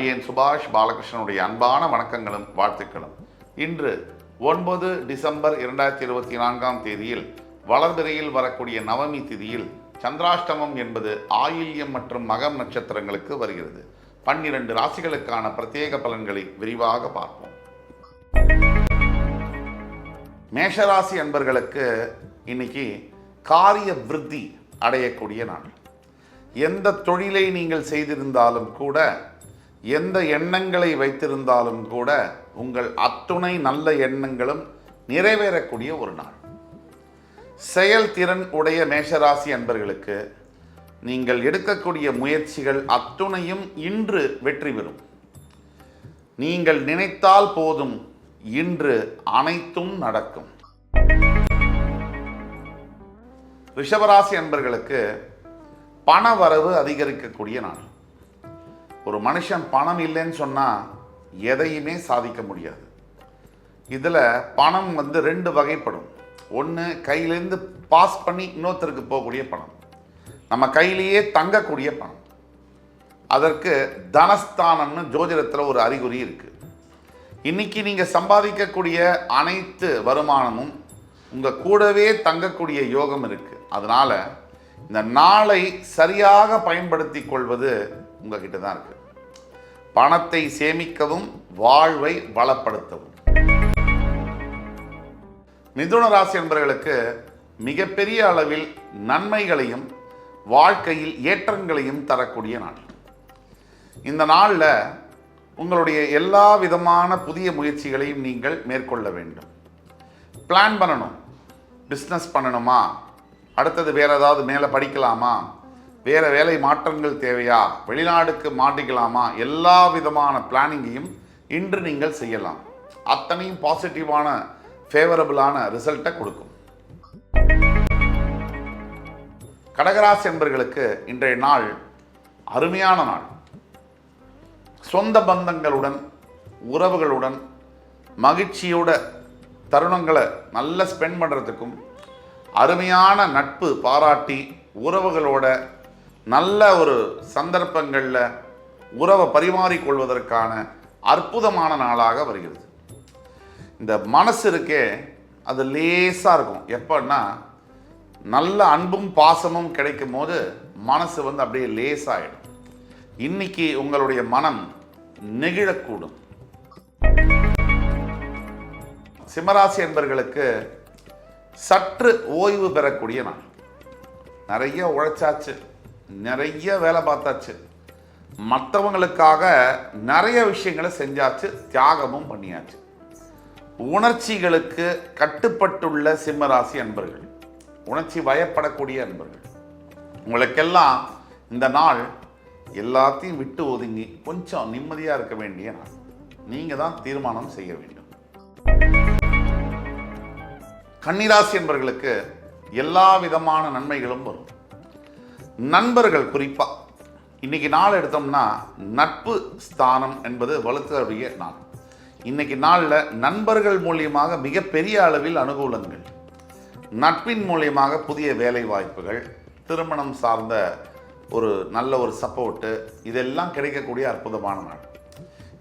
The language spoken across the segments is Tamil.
அடியேன் சுபாஷ் பாலகிருஷ்ணனுடைய அன்பான வணக்கங்களும் வாழ்த்துக்களும். இன்று ஒன்பது டிசம்பர் இரண்டாயிரத்தி இருபத்தி நான்காம் தேதியில் வளர்பிறையில் வரக்கூடிய நவமி திதியில் சந்திராஷ்டமம் என்பது ஆயில்யம் மற்றும் மகம் நட்சத்திரங்களுக்கு வருகிறது. பன்னிரண்டு ராசிகளுக்கான பிரத்யேக பலன்களை விரிவாக பார்ப்போம். மேஷராசி அன்பர்களுக்கு இன்னைக்கு காரிய விருத்தி அடையக்கூடிய நாள். எந்த தொழிலை நீங்கள் செய்திருந்தாலும் கூட எந்த எண்ணங்களை வைத்திருந்தாலும் கூட உங்கள் அத்துணை நல்ல எண்ணங்களும் நிறைவேறக்கூடிய ஒரு நாள். செயல்திறன் உடைய மேஷராசி அன்பர்களுக்கு நீங்கள் எடுக்கக்கூடிய முயற்சிகள் அத்துணையும் இன்று வெற்றி பெறும். நீங்கள் நினைத்தால் போதும் இன்று அனைத்தும் நடக்கும். ரிஷபராசி அன்பர்களுக்கு பண வரவு அதிகரிக்கக்கூடிய நாள். ஒரு மனுஷன் பணம் இல்லைன்னு சொன்னால் எதையுமே சாதிக்க முடியாது. இதில் பணம் வந்து ரெண்டு வகைப்படும். ஒன்று கையிலேருந்து பாஸ் பண்ணி இன்னொருத்தருக்கு போகக்கூடிய பணம். நம்ம கையிலேயே தங்கக்கூடிய பணம். அதற்கு தனஸ்தானம்னு ஜோதிடத்தில் ஒரு அறிகுறி இருக்குது இன்னைக்கு நீங்கள் சம்பாதிக்கக்கூடிய அனைத்து வருமானமும் உங்கள் கூடவே தங்கக்கூடிய யோகம் இருக்குது அதனால் இந்த நாளை சரியாக பயன்படுத்தி கொள்வது உங்ககிட்ட தான் இருக்குது பணத்தை சேமிக்கவும் வாழ்வை வளப்படுத்தவும். மிதுன ராசி என்பவர்களுக்கு மிகப்பெரிய அளவில் நன்மைகளையும் வாழ்க்கையில் ஏற்றங்களையும் தரக்கூடிய நாள். இந்த நாளில் உங்களுடைய எல்லா விதமான புதிய முயற்சிகளையும் நீங்கள் மேற்கொள்ள வேண்டும். பிளான் பண்ணணும். பிஸ்னஸ் பண்ணணுமா? அடுத்தது வேற ஏதாவது மேலே படிக்கலாமா? வேறு வேலை மாற்றங்கள் தேவையா? வெளிநாடுக்கு மாட்டிக்கலாமா? எல்லா விதமான பிளானிங்கையும் இன்று நீங்கள் செய்யலாம். அத்தனையும் பாசிட்டிவான ஃபேவரபிளான ரிசல்ட்டை கொடுக்கும். கடகராசி என்பர்களுக்கு இன்றைய நாள் அருமையான நாள். சொந்த பந்தங்களுடன் உறவுகளுடன் மகிழ்ச்சியோட தருணங்களை நல்லா ஸ்பெண்ட் பண்ணுறதுக்கும் அருமையான நட்பு பாராட்டி உறவுகளோட நல்ல ஒரு சந்தர்ப்பங்களில் உறவை பரிமாறிக்கொள்வதற்கான அற்புதமான நாளாக வருகிறது. இந்த மனசு இருக்கே அது லேசாக இருக்கும். எப்படின்னா நல்ல அன்பும் பாசமும் கிடைக்கும் போது மனசு வந்து அப்படியே லேசாயிடும். இன்னைக்கு உங்களுடைய மனம் நெகிழக்கூடும். சிம்மராசி என்பர்களுக்கு சற்று ஓய்வு பெறக்கூடிய நாள். நிறைய உழைச்சாச்சு. நிறைய வேலை பார்த்தாச்சு. மற்றவங்களுக்காக நிறைய விஷயங்களை செஞ்சாச்சு தியாகமும் பண்ணியாச்சு. உணர்ச்சிகளுக்கு கட்டுப்பட்டுள்ள சிம்மராசி அன்பர்கள் உணர்ச்சி வயப்படக்கூடிய அன்பர்கள் உங்களுக்கெல்லாம் இந்த நாள் எல்லாத்தையும் விட்டு ஒதுங்கி கொஞ்சம் நிம்மதியாக இருக்க வேண்டிய நாள். நீங்கள் தான் தீர்மானம் செய்ய வேண்டும். கன்னிராசி என்பர்களுக்கு எல்லா விதமான நன்மைகளும் வரும். நண்பர்கள் குறிப்பாக இன்றைக்கி நாள் எடுத்தோம்னா நட்பு ஸ்தானம் என்பது வலுத்தருடைய நாள். இன்றைக்கி நாளில் நண்பர்கள் மூலியமாக மிகப்பெரிய அளவில் அனுகூலங்கள். நட்பின் மூலியமாக புதிய வேலை வாய்ப்புகள் திருமணம் சார்ந்த ஒரு நல்ல ஒரு சப்போர்ட்டு இதெல்லாம் கிடைக்கக்கூடிய அற்புதமான நாள்.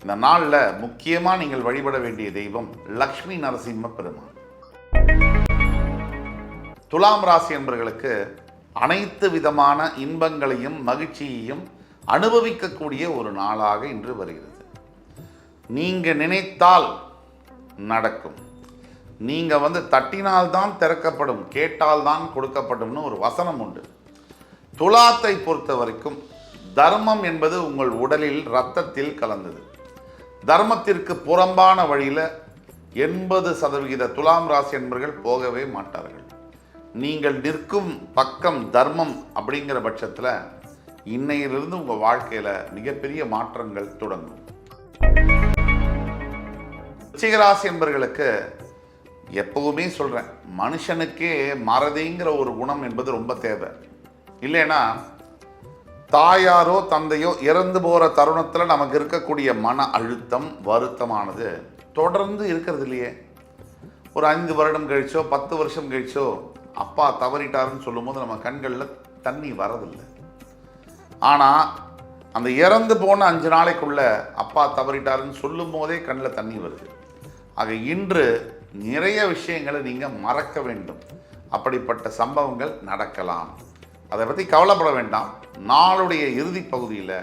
இந்த நாளில் முக்கியமாக நீங்கள் வழிபட வேண்டிய தெய்வம் லக்ஷ்மி நரசிம்ம பெருமாள் துலாம் ராசி என்பவர்களுக்கு அனைத்து விதமான இன்பங்களையும் மகிழ்ச்சியையும் அனுபவிக்கக்கூடிய ஒரு நாளாக இன்று வருகிறது. நீங்கள் நினைத்தால் நடக்கும். நீங்கள் வந்து தட்டினால்தான் திறக்கப்படும் கேட்டால்தான் கொடுக்கப்படும்னு ஒரு வசனம் உண்டு. துலாத்தை பொறுத்த வரைக்கும் தர்மம் என்பது உங்கள் உடலில் ரத்தத்தில் கலந்தது. தர்மத்திற்கு புறம்பான வழியில் எண்பது சதவிகித துலாம் ராசி என்பர்கள் போகவே மாட்டார்கள். நீங்கள் நிற்கும் பக்கம் தர்மம் அப்படிங்கிற பட்சத்தில் இன்னையிலிருந்து உங்கள் வாழ்க்கையில் மிகப்பெரிய மாற்றங்கள் தொடங்கும். ரிச்சிகராசி என்பர்களுக்கு எப்பவுமே சொல்கிறேன் மனுஷனுக்கே மறதிங்கிற ஒரு குணம் என்பது ரொம்ப தேவை. இல்லைன்னா தாயாரோ தந்தையோ இறந்து போகிற தருணத்தில் நமக்கு இருக்கக்கூடிய மன அழுத்தம் வருத்தமானது தொடர்ந்து இருக்கிறது இல்லையே. ஒரு ஐந்து வருடம் கழிச்சோ பத்து வருஷம் கழிச்சோ அப்பா தவறிட்டாருன்னு சொல்லும்போது நம்ம கண்களில் தண்ணி வரதில்லை. ஆனால் அந்த இறந்து போன அஞ்சு நாளைக்குள்ள அப்பா தவறிட்டாருன்னு சொல்லும் போதே கண்ணில் தண்ணி வருது. ஆக இன்று நிறைய விஷயங்களை நீங்கள் மறக்க வேண்டும். அப்படிப்பட்ட சம்பவங்கள் நடக்கலாம். அதை பற்றி கவலைப்பட வேண்டாம். நாளுடைய இறுதி பகுதியில்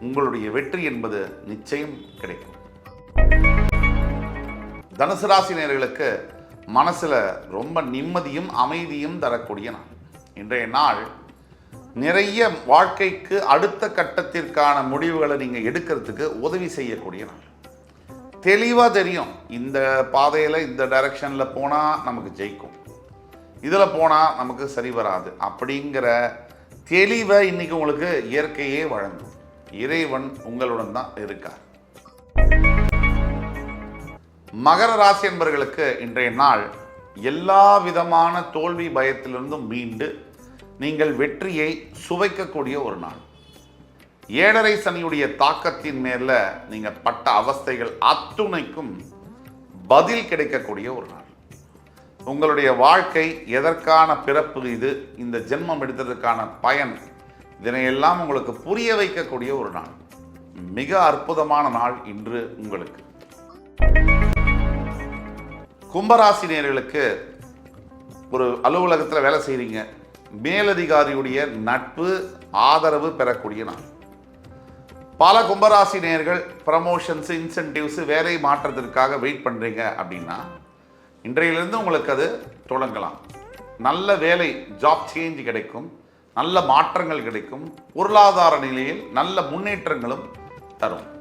உங்களுடைய வெற்றி என்பது நிச்சயம் கிடைக்கும். தனுசு ராசி நேர்களுக்கு மனசில் ரொம்ப நிம்மதியும் அமைதியும் தரக்கூடிய நாள். இன்றைய நாள் நிறைய வாழ்க்கைக்கு அடுத்த கட்டத்திற்கான முடிவுகளை நீங்கள் எடுக்கிறதுக்கு உதவி செய்யக்கூடிய நாள். தெளிவாக தெரியும் இந்த பாதையில் இந்த டைரக்ஷனில் போனால் நமக்கு ஜெயிக்கும். இதில் போனால் நமக்கு சரி வராது. அப்படிங்கிற தெளிவை இன்னைக்கு உங்களுக்கு இயற்கையே வழங்கும். இறைவன் உங்களுடன் தான் இருக்கார். மகர ராசி என்பவர்களுக்கு இன்றைய நாள் எல்லா விதமான தோல்வி பயத்திலிருந்தும் மீண்டு நீங்கள் வெற்றியை சுவைக்கக்கூடிய ஒரு நாள். ஏழரை சனியுடைய தாக்கத்தின் மேல நீங்க பட்ட அவஸ்தைகள் அத்துணைக்கும் பதில் கிடைக்கக்கூடிய ஒரு நாள். உங்களுடைய வாழ்க்கை எதற்கான பிறப்பு இது இந்த ஜென்மம் எடுத்ததற்கான பயன் இதனையெல்லாம் உங்களுக்கு புரிய வைக்கக்கூடிய ஒரு நாள். மிக அற்புதமான நாள் இன்று உங்களுக்கு. கும்பராசினியர்களுக்கு ஒரு அலுவலகத்தில் வேலை செய்கிறீங்க மேலதிகாரியுடைய நட்பு ஆதரவு பெறக்கூடிய நாள். பல கும்பராசி நேயர்கள் ப்ரமோஷன்ஸ் இன்சென்டிவ்ஸ் வேலை மாற்றத்திற்காக வெயிட் பண்ணுறீங்க அப்படின்னா இன்றையிலிருந்து உங்களுக்கு அது தொடங்கலாம். நல்ல வேலை ஜாப் சேஞ்ச் கிடைக்கும். நல்ல மாற்றங்கள் கிடைக்கும். பொருளாதார நிலையில் நல்ல முன்னேற்றங்களும் தரும்.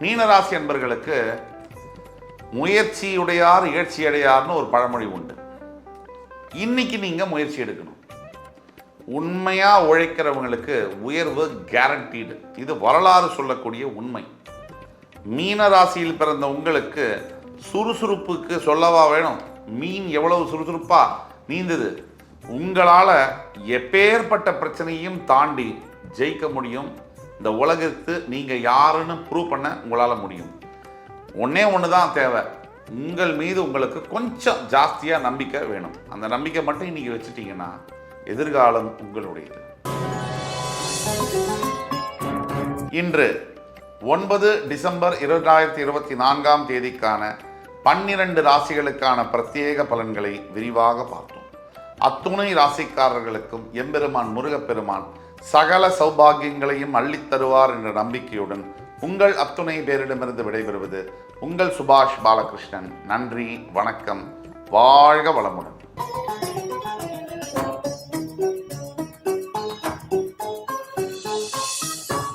மீனராசி என்பர்களுக்கு முயற்சியுடையார் இகழ்ச்சி அடையார்னு ஒரு பழமொழி உண்டு. இன்னைக்கு நீங்கள் முயற்சி எடுக்கணும். உண்மையாக உழைக்கிறவங்களுக்கு உயர்வு கேரண்டீடு இது வரலாறு சொல்லக்கூடிய உண்மை. மீன ராசியில் பிறந்த உங்களுக்கு சுறுசுறுப்புக்கு சொல்லவா வேணும்? மீன் எவ்வளவு சுறுசுறுப்பாக நீந்தது? உங்களால் எப்பேற்பட்ட பிரச்சனையும் தாண்டி ஜெயிக்க முடியும். இந்த உலகத்து நீங்கள் யாருன்னு ப்ரூவ் பண்ண உங்களால் முடியும். ஒன்றே ஒன்று தான் தேவை. உங்கள் மீது உங்களுக்கு கொஞ்சம் ஜாஸ்தியாக நம்பிக்கை வேணும். அந்த நம்பிக்கை மட்டும் இன்னைக்கு வச்சுட்டீங்கன்னா எதிர்காலம் உங்களுடையது. இன்று ஒன்பது டிசம்பர் இரண்டாயிரத்தி இருபத்தி நான்காம் தேதிக்கான பன்னிரண்டு ராசிகளுக்கான பிரத்யேக பலன்களை விரிவாக பார்த்தோம். அத்துணை ராசிக்காரர்களுக்கும் எம்பெருமான் முருகப்பெருமான் சகல சௌபாகியங்களையும் அள்ளித் தருவார் என்ற நம்பிக்கையுடன் உங்கள் அத்துணை பேரிடமிருந்து விடைபெறுவது உங்கள் சுபாஷ் பாலகிருஷ்ணன். நன்றி வணக்கம் வாழ்க வளமுடன்.